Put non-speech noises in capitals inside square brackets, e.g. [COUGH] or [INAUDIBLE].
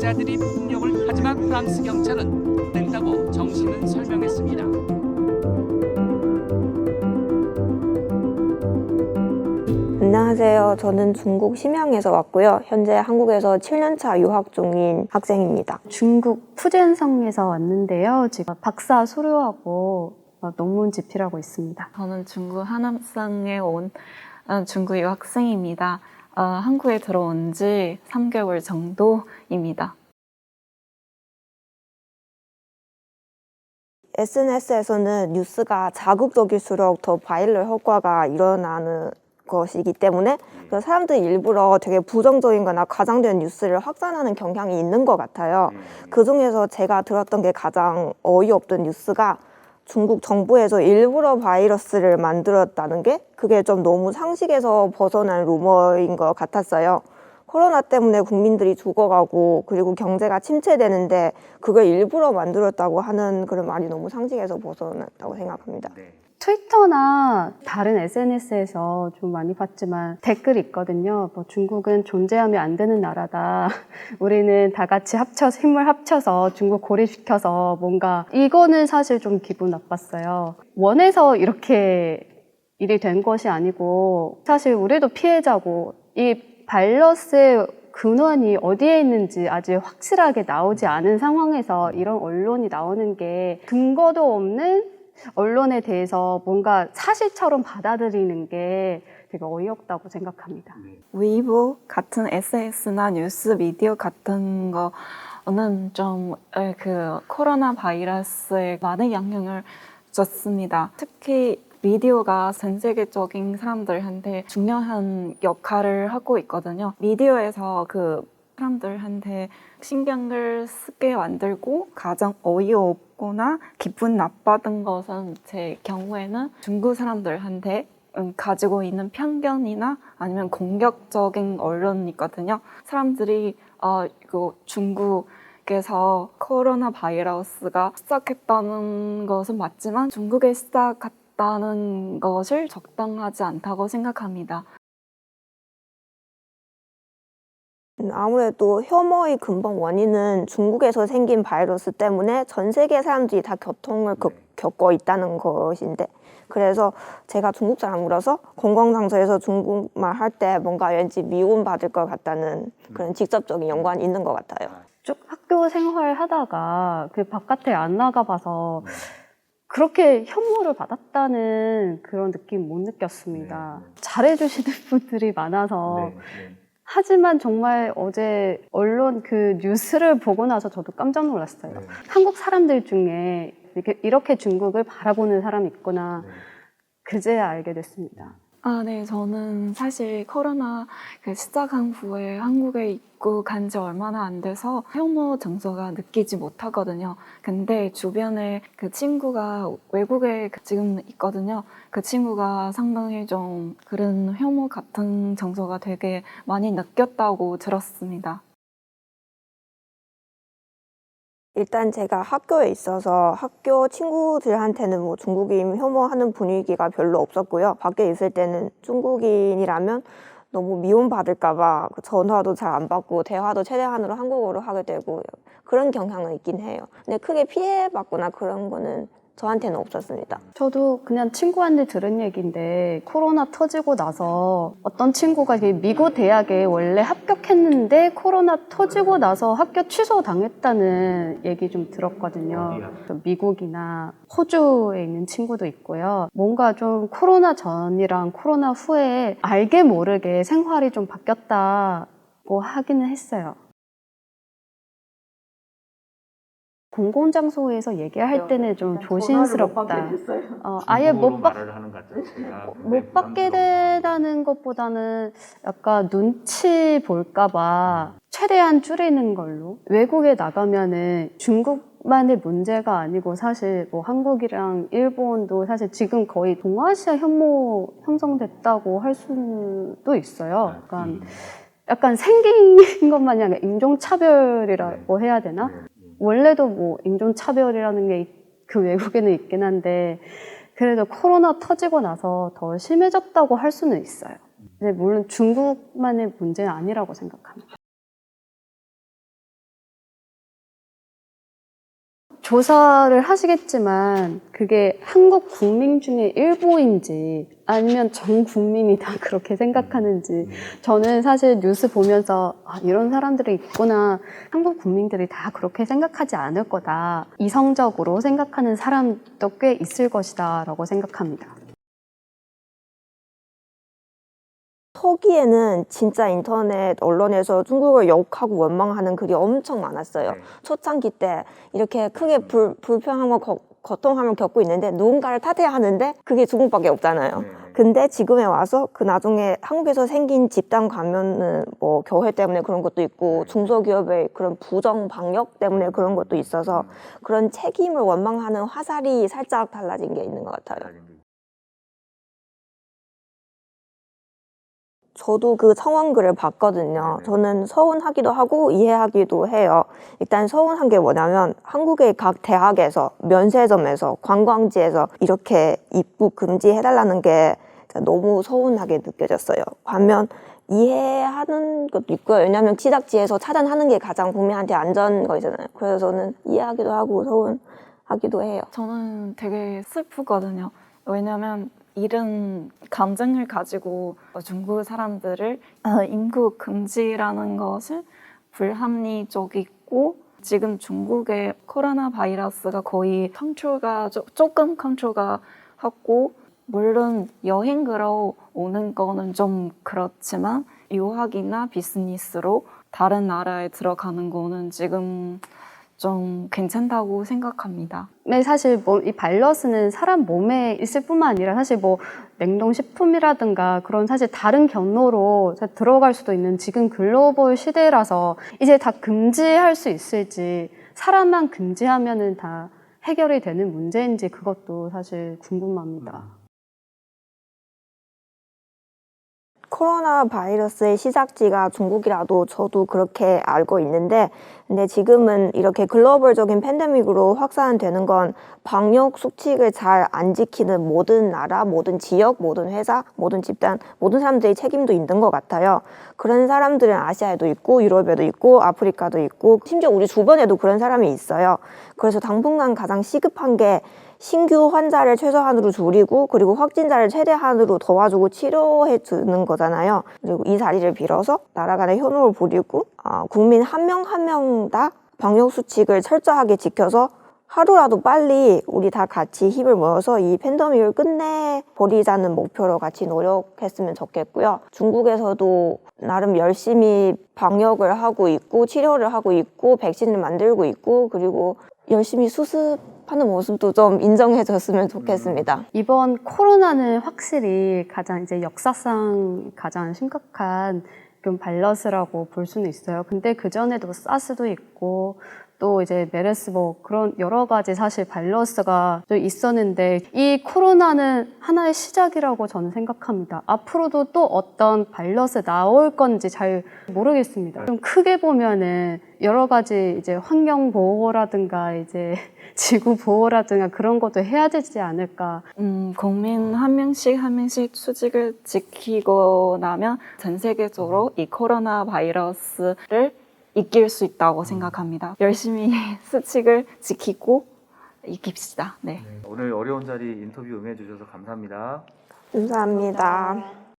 관계자들이 폭력을 하지만 프랑스 경찰은 된다고 정신은 설명했습니다. 안녕하세요. 저는 중국 심양에서 왔고요. 현재 한국에서 7년차 유학 중인 학생입니다. 중국 푸젠성에서 왔는데요. 지금 박사 어, 논문 집필하고 있습니다. 저는 중국 하남성에 온 어, 중국 유학생입니다. 어, 한국에 들어온 지 3개월 정도입니다. SNS에서는 뉴스가 자극적일수록 더 바이럴 효과가 일어나는 것이기 때문에 그 사람들이 일부러 되게 부정적인 거나 과장된 뉴스를 확산하는 경향이 있는 것 같아요. 그 중에서 제가 들었던 게 가장 어이없던 뉴스가 중국 정부에서 일부러 바이러스를 만들었다는 게 그게 좀 너무 상식에서 벗어난 루머인 것 같았어요. 코로나 때문에 국민들이 죽어가고 그리고 경제가 침체되는데 그걸 일부러 만들었다고 하는 그런 말이 너무 상식에서 벗어났다고 생각합니다. 트위터나 다른 SNS에서 좀 많이 봤지만 댓글이 있거든요. 뭐 중국은 존재하면 안 되는 나라다. [LAUGHS] 우리는 다 같이 합쳐서 힘을 합쳐서 중국 고립시켜서 뭔가 이거는 사실 좀 기분 나빴어요. 원해서 이렇게 일이 된 것이 아니고 사실 우리도 피해자고 이 바이러스의 근원이 어디에 있는지 아직 확실하게 나오지 않은 상황에서 이런 언론이 나오는 게 근거도 없는 언론에 대해서 뭔가 사실처럼 받아들이는 게 되게 어이없다고 생각합니다. 웨이보 같은 SNS나 뉴스 미디어 같은 거는 좀 그 코로나 바이러스에 많은 영향을 줬습니다. 특히 미디어가 전 세계적인 사람들한테 중요한 역할을 하고 있거든요. 미디어에서 그 사람들한테 신경을 쓰게 만들고 가장 어이없거나 기분 나빴던 것은 제 경우에는 중국 사람들한테 음, 가지고 있는 편견이나 아니면 공격적인 언론이거든요. 사람들이 어, 이거 중국 에서 코로나 바이러스가 시작했다는 것은 맞지만 중국에 시작 했다는 것을 적당하지 않다고 생각합니다. 음, 아무래도 혐오의 근본 원인은 중국에서 생긴 바이러스 때문에 전 세계 사람들이 다 교통을 겪- 겪고 있다는 것인데 그래서 제가 중국 사람으로서 공공장소에서 중국말 할 때 뭔가 왠지 미움받을 것 같다는 그런 직접적인 연관이 있는 것 같아요. 쭉 학교 생활 하다가 그 바깥에 안 나가봐서 그렇게 혐오를 받았다는 그런 느낌 못 느꼈습니다. 잘해주시는 [LAUGHS] 분들이 많아서 하지만 정말 어제 언론 그 뉴스를 보고 나서 저도 깜짝 놀랐어요. 한국 사람들 중에 이렇게, 이렇게 중국을 바라보는 사람이 있구나. 그제야 알게 됐습니다. 아, 네. 저는 사실 코로나 그 시작한 후에 한국에 있고 간 지 얼마나 안 돼서 혐오 정서가 느끼지 못하거든요. 근데 주변에 그 친구가 외국에 그 지금 있거든요. 그 친구가 상당히 좀 그런 혐오 같은 정서가 되게 많이 느꼈다고 들었습니다. 일단 제가 학교에 있어서 학교 친구들한테는 뭐 중국인 혐오하는 분위기가 별로 없었고요. 밖에 있을 때는 중국인이라면 너무 미움받을까봐 그 전화도 잘 안 받고 대화도 최대한으로 한국어로 하게 되고 그런 경향은 있긴 해요. 근데 크게 피해받거나 그런 거는 저한테는 없었습니다. 저도 그냥 친구한테 들은 얘기인데 코로나 터지고 나서 어떤 친구가 미국 대학에 원래 합격했는데 코로나 터지고 나서 학교 취소 당했다는 얘기 좀 들었거든요. 또 미국이나 호주에 있는 친구도 있고요. 뭔가 좀 코로나 전이랑 코로나 후에 알게 모르게 생활이 좀 바뀌었다고 하기는 했어요. 공공 장소에서 얘기할 때는 좀 조심스럽다. 어, 아예 못 받, 하는 것 자체가 못 받게 되다는 것보다는 약간 눈치 볼까봐 최대한 줄이는 걸로. 외국에 나가면은 중국 만의 문제가 아니고 사실 뭐 한국이랑 일본도 사실 지금 거의 동아시아 혐오 형성됐다고 할 수도 있어요. 약간, 약간 생긴 [LAUGHS] 것 마냥 인종차별이라고 해야 되나? 원래도 뭐 인종차별이라는 게 그 외국에는 있긴 한데 그래도 코로나 터지고 나서 더 심해졌다고 할 수는 있어요. 근데 물론 중국만의 문제는 아니라고 생각합니다. 조사를 하시겠지만 그게 한국 국민 중에 일부인지 아니면 전 국민이 다 [LAUGHS] 그렇게 생각하는지 저는 사실 뉴스 보면서 아, 이런 사람들이 있구나 한국 국민들이 다 그렇게 생각하지 않을 거다 이성적으로 생각하는 사람도 꽤 있을 것이다 라고 생각합니다. 초기에는 진짜 인터넷 언론에서 중국을 욕하고 원망하는 글이 엄청 많았어요. 초창기 때 이렇게 크게 불, 불평하고 거- 고통함을 겪고 있는데 누군가를 탓해야 하는데 그게 중국밖에 없잖아요. 근데 지금에 와서 그 나중에 한국에서 생긴 집단 감염은 뭐 교회 때문에 그런 것도 있고 중소기업의 그런 부정 방역 때문에 그런 것도 있어서 그런 책임을 원망하는 화살이 살짝 달라진 게 있는 것 같아요. 저도 그 청원글을 봤거든요. 네네. 저는 서운하기도 하고 이해하기도 해요. 일단 서운한 게 뭐냐면 한국의 각 대학에서 면세점에서 관광지에서 이렇게 입국 금지해달라는 게 너무 서운하게 느껴졌어요. 반면 이해하는 것도 있고요. 왜냐하면 시작지에서 차단하는 게 가장 국민한테 안전 거잖아요. 그래서 저는 이해하기도 하고 서운하기도 해요. 저는 되게 슬프거든요. 왜냐면 이런 감정을 가지고 중국 사람들을 어, 인구 금지라는 것을 불합리적이고 지금 중국의 코로나 바이러스가 거의 컨트롤가 조- 조금 컨트롤가 하고 물론 여행으로 오는 거는 좀 그렇지만 유학이나 비즈니스로 다른 나라에 들어가는 거는 지금 좀 괜찮다고 생각합니다. 네, 사실 뭐이 바이러스는 사람 몸에 있을 뿐만 아니라 사실 뭐 냉동식품이라든가 그런 사실 다른 경로로 들어갈 수도 있는 지금 글로벌 시대라서 이제 다 금지할 수 있을지 사람만 금지하면은 다 해결이 되는 문제인지 그것도 사실 궁금합니다. 코로나 바이러스의 시작지가 중국이라도 저도 그렇게 알고 있는데 근데 지금은 이렇게 글로벌적인 팬데믹으로 확산되는 건 방역 수칙을 잘 안 지키는 모든 나라, 모든 지역, 모든 회사, 모든 집단, 모든 사람들의 책임도 있는 것 같아요. 그런 사람들은 아시아에도 있고 유럽에도 있고 아프리카도 있고 심지어 우리 주변에도 그런 사람이 있어요. 그래서 당분간 가장 시급한 게 신규 환자를 최소한으로 줄이고 그리고 확진자를 최대한으로 도와주고 치료해 주는 거잖아요. 그리고 이 자리를 빌어서 나라 간의 현혹을 부리고 어, 국민 한 명 한 명 다 방역 수칙을 철저하게 지켜서 하루라도 빨리 우리 다 같이 힘을 모여서 이 팬데믹을 끝내 버리자는 목표로 같이 노력했으면 좋겠고요. 중국에서도 나름 열심히 방역을 하고 있고 치료를 하고 있고 백신을 만들고 있고 그리고 열심히 수습 하는 모습도 좀 인정해줬으면 좋겠습니다. 이번 코로나는 확실히 가장 이제 역사상 가장 심각한 좀 바이러스라고 볼 수는 있어요. 근데 그 전에도 사스도 있고 또 이제 메르스 뭐 그런 여러 가지 사실 바이러스가 또 있었는데 이 코로나는 하나의 시작이라고 저는 생각합니다. 앞으로도 또 어떤 바이러스 나올 건지 잘 모르겠습니다. 좀 크게 보면은 여러 가지 이제 환경 보호라든가 이제 [LAUGHS] 지구 보호라든가 그런 것도 해야 되지 않을까. 음, 국민 한 명씩 한 명씩 수직을 지키고 나면 전 세계적으로 이 코로나 바이러스를 이길 수 있다고 생각합니다. 열심히 [LAUGHS] 수칙을 지키고 이깁시다. 네. 오늘 어려운 자리 인터뷰 응해주셔서 감사합니다. 감사합니다.